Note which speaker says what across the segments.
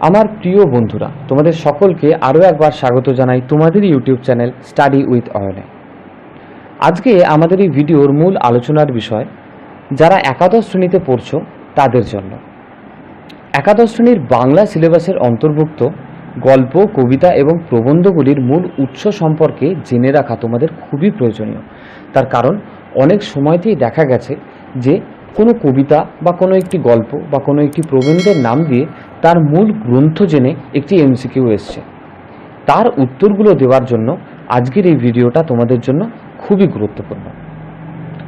Speaker 1: আমার প্রিয় বন্ধুরা, তোমাদের সকলকে আরও একবার স্বাগত জানাই তোমাদের ইউটিউব চ্যানেল স্টাডি উইথ অয়নে আজকে আমাদের এই ভিডিওর মূল আলোচনার বিষয়, যারা একাদশ শ্রেণীতে পড়ছো, তাদের জন্য। একাদশ শ্রেণির বাংলা সিলেবাসের অন্তর্ভুক্ত গল্প, কবিতা এবং প্রবন্ধগুলির মূল উৎস সম্পর্কে জেনে রাখা তোমাদের খুবই প্রয়োজনীয়। তার কারণ, অনেক সময়তেই দেখা গেছে যে কোনো কবিতা বা কোনো একটি গল্প বা কোনো একটি প্রবন্ধের নাম দিয়ে তার মূল গ্রন্থ জেনে একটি এমসিকিউ এসছে। তার উত্তরগুলো দেওয়ার জন্য আজকের এই ভিডিওটা তোমাদের জন্য খুবই গুরুত্বপূর্ণ।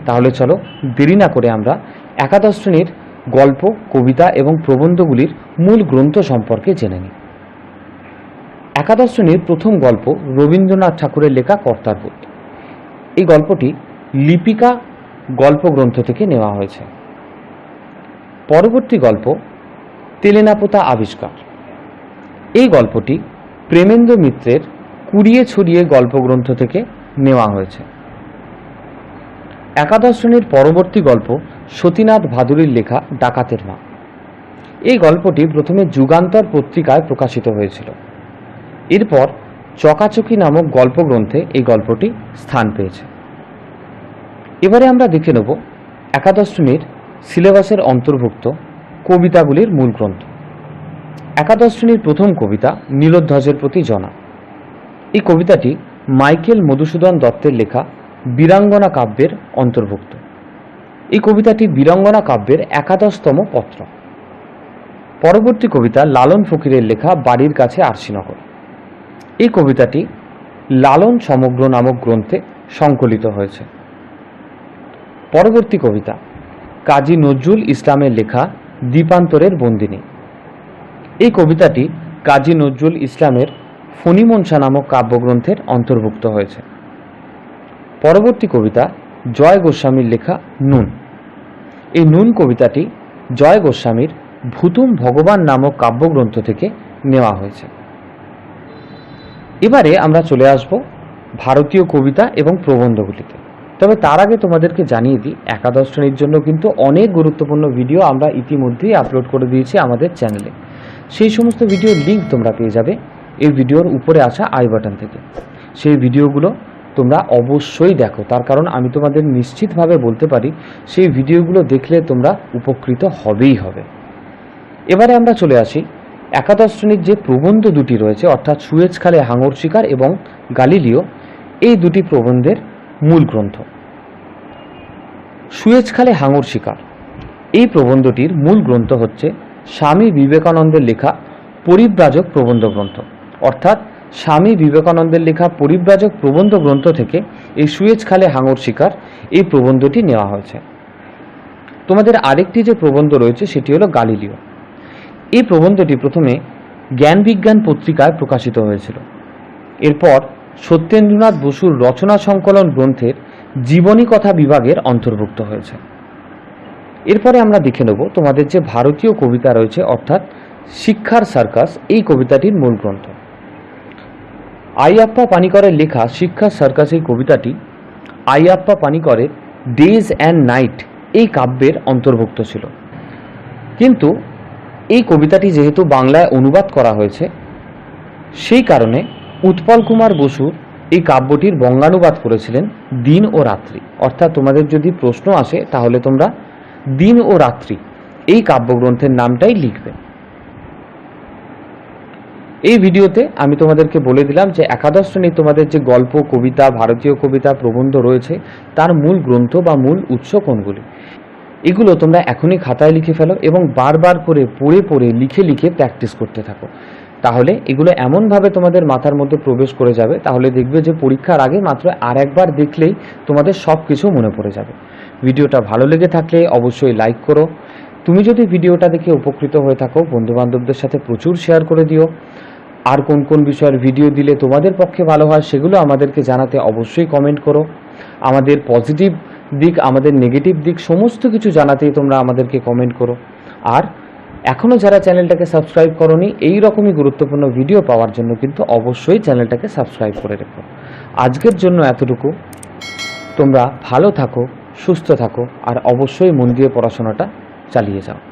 Speaker 1: তাহলে চলো দেরি না করে আমরা একাদশ শ্রেণির গল্প, কবিতা এবং প্রবন্ধগুলির মূল গ্রন্থ সম্পর্কে জেনে নিই। একাদশ শ্রেণির প্রথম গল্প রবীন্দ্রনাথ ঠাকুরের লেখা কর্তার বুধ এই গল্পটি লিপিকা গল্প গ্রন্থ থেকে নেওয়া হয়েছে। পরবর্তী গল্প তেলেনাপোতা আবিষ্কার। এই গল্পটি প্রেমেন্দ্র মিত্রের কুড়িয়ে ছড়িয়ে গল্পগ্রন্থ থেকে নেওয়া হয়েছে। একাদশ শ্রেণির পরবর্তী গল্প সতীনাথ ভাদুরীর লেখা ডাকাতের মা। এই গল্পটি প্রথমে যুগান্তর পত্রিকায় প্রকাশিত হয়েছিল। এরপর চকাচকি নামক গল্পগ্রন্থে এই গল্পটি স্থান পেয়েছে। এবারে আমরা দেখে নেব একাদশ শ্রেণির সিলেবাসের অন্তর্ভুক্ত কবিতাগুলির মূল গ্রন্থ। একাদশ শ্রেণির প্রথম কবিতা নীলোধ্বজের প্রতি জনা। এই কবিতাটি মাইকেল মধুসূদন দত্তের লেখা বীরাঙ্গনা কাব্যের অন্তর্ভুক্ত। এই কবিতাটি বীরাঙ্গনা কাব্যের একাদশতম পত্র। পরবর্তী কবিতা লালন ফকিরের লেখা বাড়ির কাছে আরশিনগর এই কবিতাটি লালন সমগ্র নামক গ্রন্থে সংকলিত হয়েছে। পরবর্তী কবিতা কাজী নজরুল ইসলামের লেখা দ্বীপান্তরের বন্দিনী। এই কবিতাটি কাজী নজরুল ইসলামের ফণিমনসা নামক কাব্যগ্রন্থের অন্তর্ভুক্ত হয়েছে। পরবর্তী কবিতা জয় গোস্বামীর লেখা নুন। এই নুন কবিতাটি জয় গোস্বামীর ভূতুম ভগবান নামক কাব্যগ্রন্থ থেকে নেওয়া হয়েছে। এবারে আমরা চলে আসব ভারতীয় কবিতা এবং প্রবন্ধগুলিতে। তবে তার আগে তোমাদেরকে জানিয়ে দিই, একাদশ শ্রেণির জন্য কিন্তু অনেক গুরুত্বপূর্ণ ভিডিও আমরা ইতিমধ্যেই আপলোড করে দিয়েছি আমাদের চ্যানেলে সেই সমস্ত ভিডিওর লিঙ্ক তোমরা পেয়ে যাবে এই ভিডিওর উপরে আসা আই বাটন থেকে। সেই ভিডিওগুলো তোমরা অবশ্যই দেখো, তার কারণ আমি তোমাদের নিশ্চিতভাবে বলতে পারি, সেই ভিডিওগুলো দেখলে তোমরা উপকৃত হবেই হবে। এবারে আমরা চলে আসি, একাদশ শ্রেণির যে প্রবন্ধ দুটি রয়েছে, অর্থাৎ সুয়েজ খালে হাঙর শিকার এবং গালিলিও, এই দুটি প্রবন্ধের মূল গ্রন্থ। সুয়েজ খালে হাঙর শিকার। এই প্রবন্ধটির মূল গ্রন্থ হচ্ছে স্বামী বিবেকানন্দের লেখা পরিব্রাজক প্রবন্ধ গ্রন্থ। অর্থাৎ স্বামী বিবেকানন্দের লেখা পরিব্রাজক প্রবন্ধ গ্রন্থ থেকে এই সুয়েজ খালে হাঙর শিকার এই প্রবন্ধটি নেওয়া হয়েছে। তোমাদের আরেকটি যে প্রবন্ধ রয়েছে সেটি হলো গালিলিও এই প্রবন্ধটি প্রথমে জ্ঞান বিজ্ঞান পত্রিকায় প্রকাশিত হয়েছিল। এরপর সত্যেন্দ্রনাথ বসুর রচনা সংকলন গ্রন্থের জীবনী কথা বিভাগের অন্তর্ভুক্ত হয়েছে। এরপরে আমরা দেখে নেব তোমাদের যে ভারতীয় কবিতা রয়েছে, অর্থাৎ শিক্ষার সার্কাস, এই কবিতাটির মূল গ্রন্থ। আইয়াপ্পা পানিকরের লেখা শিক্ষার সার্কাস এই কবিতাটি আইয়াপ্পা পানিকরের ডেজ অ্যান্ড নাইট এই কাব্যের অন্তর্ভুক্ত ছিল। কিন্তু এই কবিতাটি যেহেতু বাংলায় অনুবাদ করা হয়েছে, সেই কারণে উৎপল কুমার বসু এই কাব্যটির বঙ্গানুবাদ করেছিলেন দিন ও রাত্রি। অর্থাৎ তোমাদের যদি প্রশ্ন আসে, তাহলে তোমরা দিন ও রাত্রি এই কাব্যগ্রন্থের নামটাই লিখবে। এই ভিডিওতে আমি তোমাদেরকে বলে দিলাম যে একাদশ শ্রেণির তোমাদের যে গল্প, কবিতা, ভারতীয় কবিতা প্রবন্ধ রয়েছে, তার মূল গ্রন্থ বা মূল উৎস কোনগুলি? এগুলো তোমরা এখনই খাতায় লিখে ফেলো এবং বারবার করে পড়ে পড়ে লিখে লিখে প্র্যাকটিস করতে থাকো। তাহলে এগুলো এমনভাবে তোমাদের মাথার মধ্যে প্রবেশ করে যাবে, তাহলে দেখবে যে পরীক্ষার আগে মাত্র আর একবার দেখলেই তোমাদের সব কিছু মনে পড়ে যাবে। ভিডিওটা ভালো লেগে থাকলে অবশ্যই লাইক করো। তুমি যদি ভিডিওটা দেখে উপকৃত হয়ে থাকো, বন্ধুবান্ধবদের সাথে প্রচুর শেয়ার করে দিও। আর কোন কোন বিষয়ের ভিডিও দিলে তোমাদের পক্ষে ভালো হয়, সেগুলো আমাদেরকে জানাতে অবশ্যই কমেন্ট করো। আমাদের পজিটিভ দিক, আমাদের নেগেটিভ দিক, সমস্ত কিছু জানাতেই তোমরা আমাদেরকে কমেন্ট করো। আর এখনও যারা চ্যানেলটাকে সাবস্ক্রাইব করনি, এই রকমই গুরুত্বপূর্ণ ভিডিও পাওয়ার জন্য কিন্তু অবশ্যই চ্যানেলটাকে সাবস্ক্রাইব করে রেখো। আজকের জন্য এতটুকু। তোমরা ভালো থাকো, সুস্থ থাকো, আর অবশ্যই মন দিয়ে পড়াশোনাটা চালিয়ে যাও।